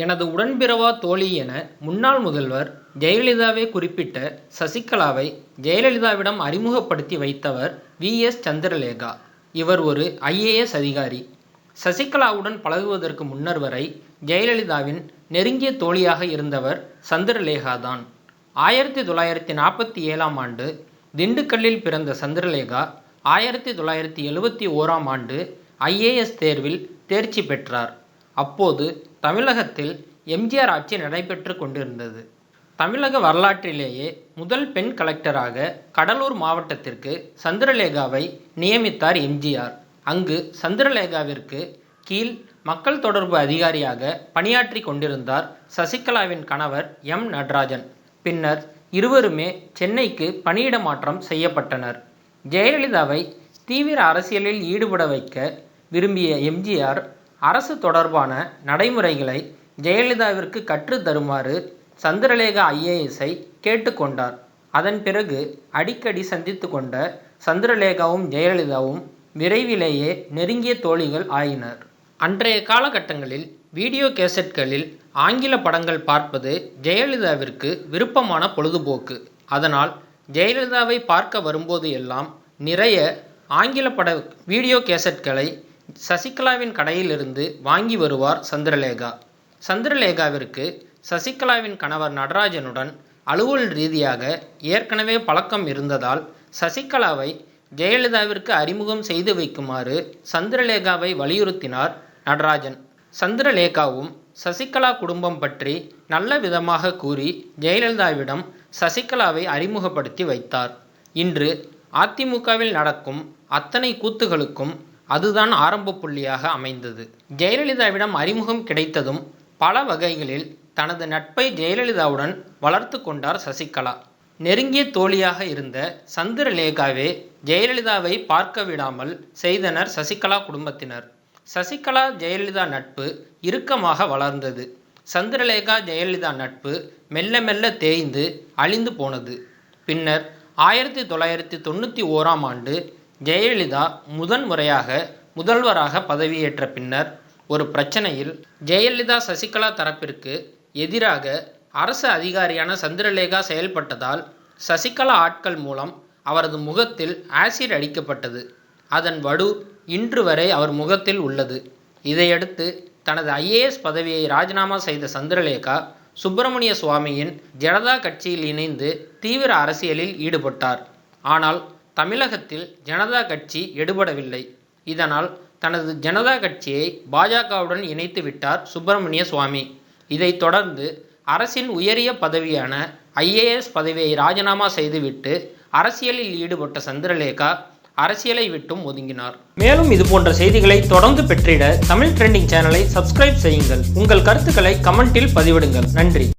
எனது உடன்பிறவா தோழி என முன்னாள் முதல்வர் ஜெயலலிதாவை குறிப்பிட்ட சசிகலாவை ஜெயலலிதாவிடம் அறிமுகப்படுத்தி வைத்தவர் வி. எஸ். சந்திரலேகா. இவர் ஒரு ஐஏஎஸ் அதிகாரி. சசிகலாவுடன் பழகுவதற்கு முன்னர் வரை ஜெயலலிதாவின் நெருங்கிய தோழியாக இருந்தவர் சந்திரலேகா தான். ஆயிரத்தி தொள்ளாயிரத்தி நாற்பத்தி ஏழாம் ஆண்டு திண்டுக்கல்லில் பிறந்த சந்திரலேகா ஆயிரத்தி தொள்ளாயிரத்தி எழுபத்தி ஓராம் ஆண்டு ஐஏஎஸ் தேர்வில் தேர்ச்சி பெற்றார். அப்போது தமிழகத்தில் எம்ஜிஆர் ஆட்சி நடைபெற்று கொண்டிருந்தது. தமிழக வரலாற்றிலேயே முதல் பெண் கலெக்டராக கடலூர் மாவட்டத்திற்கு சந்திரலேகாவை நியமித்தார் எம்ஜிஆர் அங்கு சந்திரலேகாவிற்கு கீழ் மக்கள் தொடர்பு அதிகாரியாக பணியாற்றி கொண்டிருந்தார் சசிகலாவின் கணவர் எம். நடராஜன். பின்னர் இருவருமே சென்னைக்கு பணியிட மாற்றம் செய்யப்பட்டனர். ஜெயலலிதாவை தீவிர அரசியலில் ஈடுபட வைக்க விரும்பிய எம்ஜிஆர் அரசு தொடர்பான நடைமுறைகளை ஜெயலலிதாவிற்கு கற்றுத் தருமாறு சந்திரலேகா ஐ. கேட்டுக்கொண்டார் அதன் பிறகு அடிக்கடி சந்தித்து கொண்ட சந்திரலேகாவும் ஜெயலலிதாவும் விரைவிலேயே நெருங்கிய தோழிகள் ஆயினர். அன்றைய காலகட்டங்களில் வீடியோ கேசட்களில் ஆங்கில படங்கள் பார்ப்பது ஜெயலலிதாவிற்கு விருப்பமான பொழுதுபோக்கு. அதனால் ஜெயலலிதாவை பார்க்க வரும்போது எல்லாம் நிறைய ஆங்கில பட வீடியோ கேசட்களை சசிகலாவின் கடையிலிருந்து வாங்கி வருவார் சந்திரலேகா. சந்திரலேகாவிற்கு சசிகலாவின் கணவர் நடராஜனுடன் அலுவல் ரீதியாக ஏற்கனவே பழக்கம் இருந்ததால் சசிகலாவை ஜெயலலிதாவிற்கு அறிமுகம் செய்து வைக்குமாறு சந்திரலேகாவை வலியுறுத்தினார் நடராஜன். சந்திரலேகாவும் சசிகலா குடும்பம் பற்றி நல்ல விதமாக கூறி ஜெயலலிதாவிடம் சசிகலாவை அறிமுகப்படுத்தி வைத்தார். இன்று அதிமுகவில் நடக்கும் அத்தனை கூத்துகளுக்கும் அதுதான் ஆரம்ப புள்ளியாக அமைந்தது. ஜெயலலிதாவிடம் அறிமுகம் கிடைத்ததும் பல வகைகளில் தனது நட்பை ஜெயலலிதாவுடன் வளர்த்து கொண்டார் சசிகலா. நெருங்கிய தோழியாக இருந்த சந்திரலேகாவே ஜெயலலிதாவை பார்க்க விடாமல் செய்தனர் சசிகலா குடும்பத்தினர். சசிகலா ஜெயலலிதா நட்பு இறுக்கமாக வளர்ந்தது. சந்திரலேகா ஜெயலலிதா நட்பு மெல்ல மெல்ல தேய்ந்து அழிந்து போனது. பின்னர் ஆயிரத்தி தொள்ளாயிரத்தி தொண்ணூற்றி ஓராம் ஆண்டு ஜெயலலிதா முதன் முறையாக முதல்வராக பதவியேற்ற பின்னர் ஒரு பிரச்சனையில் ஜெயலலிதா சசிகலா தரப்பிற்கு எதிராக அரசு அதிகாரியான சந்திரலேகா செயல்பட்டதால் சசிகலா ஆட்கள் மூலம் அவரது முகத்தில் ஆசிட் அடிக்கப்பட்டது. அதன் வடு இன்று வரை அவர் முகத்தில் உள்ளது. இதையடுத்து தனது ஐஏஎஸ் பதவியை ராஜினாமா செய்த சந்திரலேகா சுப்பிரமணிய சுவாமியின் ஜனதா கட்சியில் இணைந்து தீவிர அரசியலில் ஈடுபட்டார். ஆனால் தமிழகத்தில் ஜனதா கட்சி எடுபடவில்லை. இதனால் தனது ஜனதா கட்சியை பாஜகவுடன் இணைத்து விட்டார் சுப்பிரமணிய சுவாமி. இதைத் தொடர்ந்து அரசின் உயரிய பதவியான ஐஏஎஸ் பதவியை ராஜினாமா செய்துவிட்டு அரசியலில் ஈடுபட்ட சந்திரலேகா அரசியலை விட்டும் ஒதுங்கினார். மேலும் இதுபோன்ற செய்திகளை தொடர்ந்து பெற்றிட தமிழ் ட்ரெண்டிங் சேனலை சப்ஸ்கிரைப் செய்யுங்கள். உங்கள் கருத்துக்களை கமெண்டில் பதிவிடுங்கள். நன்றி.